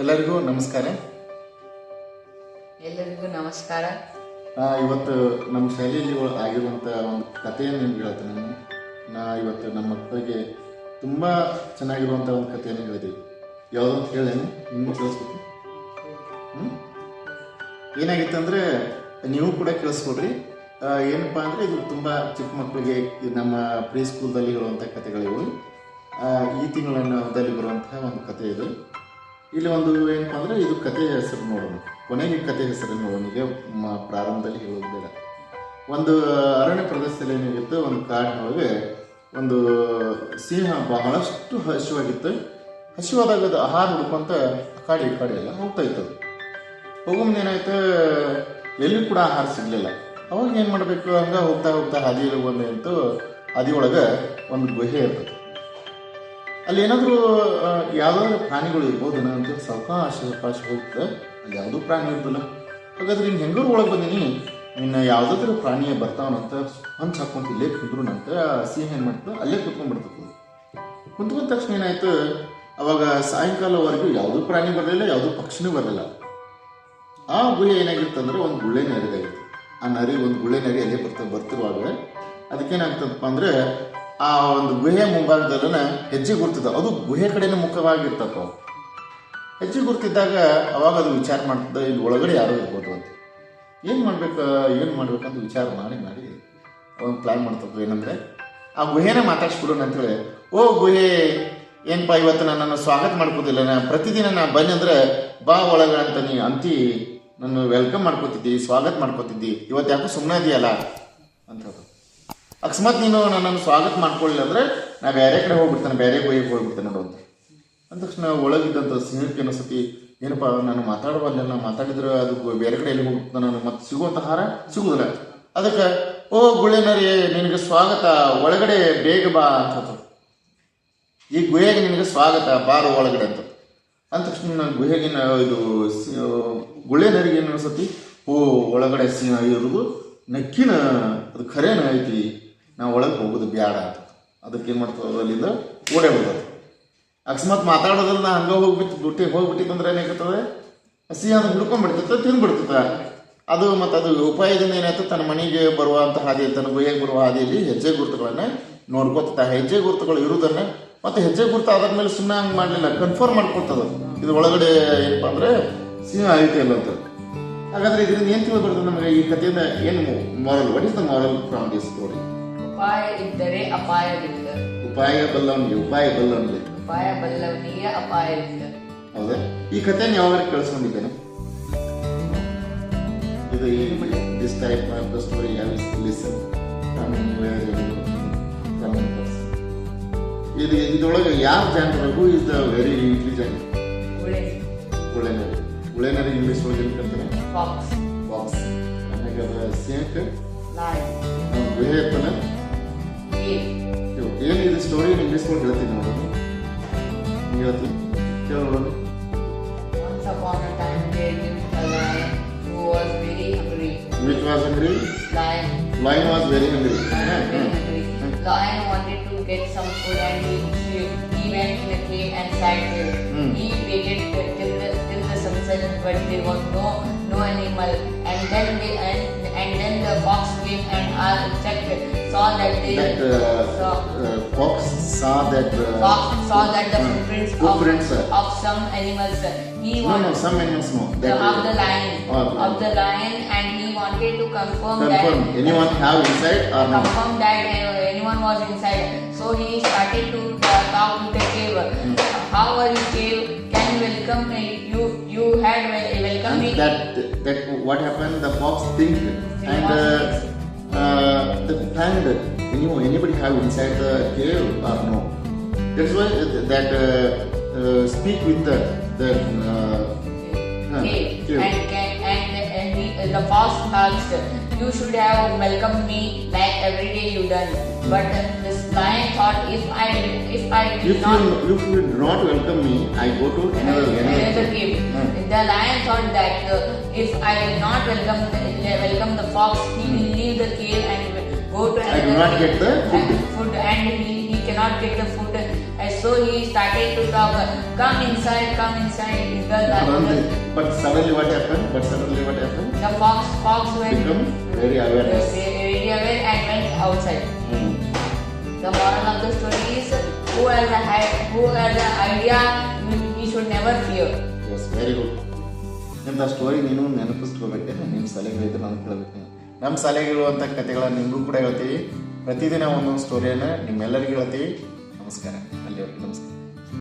ಎಲ್ಲರಿಗೂ ನಮಸ್ಕಾರ. ಎಲ್ಲರಿಗೂ ನಮಸ್ಕಾರ. ನಾ ಇವತ್ತು ನಮ್ಮ ಶೈಲಿಯಲ್ಲಿ ಆಗಿರುವಂತ ಆಗಿರುವಂಥ ಒಂದು ಕಥೆಯನ್ನು ನಿಮ್ಗೆ ಹೇಳ್ತೇನೆ ನಾನು. ನಾ ಇವತ್ತು ನಮ್ಮ ಮಕ್ಕಳಿಗೆ ತುಂಬ ಚೆನ್ನಾಗಿರುವಂಥ ಒಂದು ಕಥೆಯನ್ನು ಹೇಳಿದೀವಿ ಯಾವುದೋ ಅಂತ ಹೇಳೇನು ನಿಮ್ಗೆ ಕೇಳಿಸ್ಬೇಕು ಹ್ಞೂ ಏನಾಗಿತ್ತಂದ್ರೆ ನೀವು ಕೂಡ ಕೇಳಿಸ್ಕೊಡ್ರಿ. ಏನಪ್ಪಾ ಅಂದರೆ ಇದು ತುಂಬ ಚಿಕ್ಕ ಮಕ್ಕಳಿಗೆ ನಮ್ಮ ಪ್ರೀ ಸ್ಕೂಲ್ದಲ್ಲಿ ಹೇಳುವಂಥ ಕಥೆಗಳಿವು ಈ ತಿಂಗಳಲ್ಲಿ ಬರುವಂತಹ ಒಂದು ಕಥೆ ಇದು. ಇಲ್ಲಿ ಒಂದು ಏನಪ್ಪ ಅಂದರೆ ಇದು ಕಥೆ ಹೆಸರು ನೋಡೋಣ. ಕೊನೆಗೆ ಕಥೆ ಹೆಸರು ನೋಡೋಣ ಪ್ರಾರಂಭದಲ್ಲಿ ಹೇಳೋದು ಒಂದು ಅರಣ್ಯ ಪ್ರದೇಶದಲ್ಲಿ ಏನಾಗಿತ್ತು? ಒಂದು ಕಾಡಿನೊಳಗೆ ಒಂದು ಸಿಂಹ ಬಹಳಷ್ಟು ಹಸಿವಾಗಿತ್ತು. ಹಸಿವಾದಾಗ ಅದು ಆಹಾರ ಹುಡ್ಕೊಂತ ಕಾಡಿ ಕಾಡಿ ಎಲ್ಲ ಹೋಗ್ತಾ ಇತ್ತು. ಅದು ಹೋಗೋ ಮುಂದೆ ಏನಾಯ್ತು? ಎಲ್ಲಿ ಕೂಡ ಆಹಾರ ಸಿಗಲಿಲ್ಲ. ಅವಾಗ ಏನು ಮಾಡಬೇಕು? ಹಂಗೆ ಹೋಗ್ತಾ ಹೋಗ್ತಾ ಹಾದಿಯಲ್ಲಿ ಬಂದು ಅಂತೂ ಹಾದಿ ಒಳಗೆ ಒಂದು ಗುಹೆ ಇರ್ತದೆ. ಅಲ್ಲಿ ಏನಾದರೂ ಯಾವ್ದಾದ್ರು ಪ್ರಾಣಿಗಳು ಇರ್ಬೋದು ಅಂತ ಸಾವಕಾಶ ಅವಕಾಶ ಹೋಗ್ತದೆ. ಅಲ್ಲಿ ಯಾವುದೂ ಪ್ರಾಣಿ ಇರ್ತಲ್ಲ ಹಾಗಾದ್ರೆ ನೀನು ಹೆಂಗಾರು ಒಳಗೆ ಬಂದೀನಿ. ನಿನ್ನ ಯಾವುದಾದ್ರೂ ಪ್ರಾಣಿಯ ಬರ್ತಾವನಂತ ಹಂಚ್ ಹಾಕೊಂತ ಇಲ್ಲೇ ಕುಂದ್ರುನಂತ ನಂತ ಸಿಂಹ ಏನು ಮಾಡ್ತು ಅಲ್ಲೇ ಕುತ್ಕೊಂಡ್ಬಿಡ್ತದೆ. ಕುಂತ್ಕೊಂಡ ತಕ್ಷಣ ಏನಾಯ್ತು, ಅವಾಗ ಸಾಯಂಕಾಲವರೆಗೂ ಯಾವುದೂ ಪ್ರಾಣಿ ಬರಲಿಲ್ಲ, ಯಾವುದೂ ಪಕ್ಷಿನೂ ಬರಲಿಲ್ಲ. ಆ ಗುಹೆ ಏನಾಗಿರ್ತಂದ್ರೆ ಒಂದು ಗುಳ್ಳೆ ನರಿದಾಗಿತ್ತು. ಆ ನರಿ ಒಂದು ಗುಳ್ಳೆ ನರಿ ಅಲ್ಲೇ ಬರ್ತಾ, ಬರ್ತಿರುವಾಗ ಅದಕ್ಕೇನಾಗ್ತದಪ್ಪ ಅಂದ್ರೆ ಆ ಒಂದು ಗುಹೆ ಮುಂಭಾಗದಲ್ಲನ ಹೆಜ್ಜೆ ಗುರ್ತಿದ್ದ. ಅದು ಗುಹೆ ಕಡೆನೇ ಮುಖವಾಗಿರ್ತಪ್ಪ. ಹೆಜ್ಜೆ ಗುರ್ತಿದ್ದಾಗ ಅವಾಗ ಅದು ವಿಚಾರ ಮಾಡ್ತಿದ್ದ. ಇಲ್ಲಿ ಒಳಗಡೆ ಯಾರೋ ಇರ್ಬೋದು ಅಂತ. ಏನು ಮಾಡ್ಬೇಕು, ಏನು ಮಾಡ್ಬೇಕಂತ ವಿಚಾರ ಮಾಡಿ ಮಾಡಿ ಒಂದು ಪ್ಲ್ಯಾನ್ ಮಾಡ್ತಪ್ಪ ಏನಂದ್ರೆ, ಆ ಗುಹೆನೇ ಮಾತಾಡ್ಸ್ಬಿಡೋಣ ಅಂತೇಳಿ. ಓ ಗುಹೆ ಏನಪ್ಪ ಇವತ್ತು ನನ್ನನ್ನು ಸ್ವಾಗತ ಮಾಡ್ಕೋದಿಲ್ಲ ನಾ ಪ್ರತಿದಿನ ನಾ ಬನ್ನಿ ಅಂದ್ರೆ ಬಾ ಒಳಗೆ ಅಂತ ನೀ ಅಂತಿ, ನನ್ನ ವೆಲ್ಕಮ್ ಮಾಡ್ಕೋತಿದ್ದಿ, ಸ್ವಾಗತ ಮಾಡ್ಕೋತಿದ್ದಿ. ಇವತ್ತು ಯಾಕೋ ಸುಮ್ಮನೆ ಇದೆಯಲ್ಲ? ಅಂತ ಹೇಳ್ದು. ಅಕಸ್ಮಾತ್ ನೀನು ನನ್ನನ್ನು ಸ್ವಾಗತ ಮಾಡ್ಕೊಳ್ಳಿಲ್ಲ ಅಂದ್ರೆ ನಾ ಬೇರೆ ಕಡೆ ಹೋಗ್ಬಿಡ್ತೇನೆ, ಬೇರೆ ಗುಹೆಗೆ ಹೋಗ್ಬಿಡ್ತೇನೆ ನೋಡು ಅಂತ. ಅಂದ ತಕ್ಷಣ ಒಳಗಿದ್ದಂಥ ಸಿಂಹಕ್ಕೆ ಅನಿಸತಿ ಏನಪ್ಪ, ನಾನು ಮಾತಾಡುವಲ್ಲ ಮಾತಾಡಿದ್ರೆ ಅದು ಬೇರೆ ಕಡೆ ಎಲ್ಲಿ ಹೋಗ್ಬಿಡ್ತ ನಾನು? ಮತ್ತೆ ಸಿಗುವಂಥ ಹಾರ ಸಿಗುದಿಲ್ಲ ಅದಕ್ಕೆ, ಓ ಗುಳೆನರಿ ನಿನಗೆ ಸ್ವಾಗತ, ಒಳಗಡೆ ಬೇಗ ಬಾ ಅಂತ ಈ ಗುಹೆಗೆ ನಿನಗೆ ಸ್ವಾಗತ, ಬಾರು ಒಳಗಡೆ ಅಂತ. ಅಂದ ತಕ್ಷಣ ನಾನು ಗುಹೆಗಿನ ಇದು ಗುಳೆನರಿಗೆ ಏನು ಅನಿಸತಿ ಓ, ಒಳಗಡೆ ಸಿಂಹ ಇರೋದು ನಕ್ಕಿನ, ಅದು ಖರೇನ ಐತಿ ನಾ ಒಳಗೆ ಹೋಗೋದು ಬ್ಯಾಡ ಅದಕ್ಕೆ ಏನು ಮಾಡ್ತದೆ ಅಲ್ಲಿಂದ ಓಡೇ ಹೋಗೋದು. ಅಕಸ್ಮಾತ್ ಮಾತಾಡೋದ್ರಲ್ಲಿ ನಾ ಹಂಗೆ ಹೋಗ್ಬಿಟ್ಟು ಬಿಟ್ಟು ಹೋಗ್ಬಿಟ್ಟಿತ್ತಂದ್ರೆ ಏನಾಗ್ತದೆ? ಹಸಿ ಅದು ಹಿಡ್ಕೊಂಡ್ಬಿಡ್ತೈತೆ ತಿಂದ್ಬಿಡ್ತೈತೆ ಅದು ಮತ್ತು ಅದು ಉಪಾಯದಿಂದ ಏನಾಯ್ತು ತನ್ನ ಮನೆಗೆ ಬರುವಂಥ ಹಾದಿ, ತನ್ನ ಗುಹೆಗೆ ಬರುವ ಹಾದಿಯಲ್ಲಿ ಹೆಜ್ಜೆ ಗುರುತುಗಳನ್ನ ನೋಡ್ಕೋತ ಹೆಜ್ಜೆ ಗುರುತುಗಳು ಇರುವುದನ್ನ ಮತ್ತು ಹೆಜ್ಜೆ ಗುರುತು ಆದ್ಮೇಲೆ ಸುಮ್ಮನೆ ಹಂಗೆ ಮಾಡಲಿಲ್ಲ ಕನ್ಫರ್ಮ್ ಮಾಡ್ಕೊತದ ಇದು ಒಳಗಡೆ ಏನಪ್ಪ ಅಂದರೆ ಸಿಂಹ ಐತೆ ಇಲ್ಲ ಅಂತ ಹಾಗಾದ್ರೆ ಇದರಿಂದ ಏನು ತಿಳಿದು ಬರ್ತದೆ ನಮಗೆ? ಈ ಕಥೆಯಿಂದ ಏನು moral what is the moral from this story ಉಪಾಯ ಇದ್ದರೆ ಅಪಾಯವಿಲ್ಲ. ಉಪಾಯ ಬಲ್ಲವನಿಗೆ ಉಪಾಯ ಬಲ್ಲವನಿಗೆ. ಉಪಾಯ ಬಲ್ಲವನಿಗೆ ಅಪಾಯವಿಲ್ಲ ಹೌದಾ? ಈ ಕಥೆಯನ್ನು ಯಾವಾಗ ಕೇಳಿಸ್ಕೊಂಡಿದ್ದೇನೆ. ಇದು this type of the story ಯಾವ ಲಿಸನ್ ಇದು. ಇದೊಳಗೆ ಯಾರು ಜಾನರ who is the very intelligent ಉಳೆನರಿ ಉಳೆನರಿ ಇಂಗ್ಲೀಷ್ ಒಳಗೆ ಏನು ಕರ್ತಾರೆ ಬಾಕ್ಸ್ ಬಾಕ್ಸ್ ಆಮೇಲೆ ಸೇಂಕ್ ಲಾಯನ್ ಏನು ಇದು ಸ್ಟೋರಿ ಇಂಗ್ಲೀಷ್ ಒಳಗೆ ಹೇಳ್ತೀನಿ ನೋಡೋದು ನೀವು ಹೇಳ್ತೀನಿ ಕೇಳಿ ನೋಡೋದು Once upon a time there lived a lion who was very hungry. Which was hungry Lion, lion was very hungry lion very hungry. Lion wanted to get some food and he, he went in a cave and sat there. Hmm. He waited till till the, till the sunset but there was no no animal and then they, and, and then the fox came and uh, checked saw that they that uh, saw, uh, fox saw that uh, fox saw that the uh, footprints, footprints, of, uh, of some animals. He no wanted no some animals no. that of the lion. Oh, of the lion and he wanted to confirm, confirm. That anyone have inside or not? Confirm that uh, anyone was inside. So he started to uh, talk to the cave. How are you cave? Can you welcome me? You you had welcome me. that that what happened? The fox think and uh, uh, the find anyone anybody have inside the cave or no that's why that uh, uh, speak with the the uh, uh, cave cave. and and, and he, the fox asked you should have welcomed me like every day you done but uh, this lion thought if I if I if not you if you not welcome me I go to another another another cave. Hmm. The lion thought that uh, if I not welcome the, welcome the fox, he will the cave and go to I do another not cave get the food. and, food and he, he cannot get the food. And so he started to talk, come inside, come inside. because the, But suddenly what happened? But suddenly what happened? the fox fox went Become very awareness. very aware and went outside. Hmm. The moral of the story is who has the hi- who has the idea we, we should never fear. Yes very good ಇಂಥ story ನೀನು ನೆನಪಿಸ್ಕೋಬೇಕೆ ನಿಮ್ಮ ಶಾಲೆಗಳಿದ್ರೆ ನಾನು ಕೇಳಬೇಕು ನಮ್ಮ ಶಾಲೆಗಿರುವಂಥ ಕಥೆಗಳನ್ನು ನಿಮಗೂ ಕೂಡ ಹೇಳ್ತೀವಿ. ಪ್ರತಿದಿನ ಒಂದೊಂದು ಸ್ಟೋರಿಯನ್ನು ನಿಮ್ಮೆಲ್ಲರಿಗೂ ಹೇಳ್ತೀವಿ. ನಮಸ್ಕಾರ. ಅಲ್ಲಿವರೆಗೆ ನಮಸ್ಕಾರ.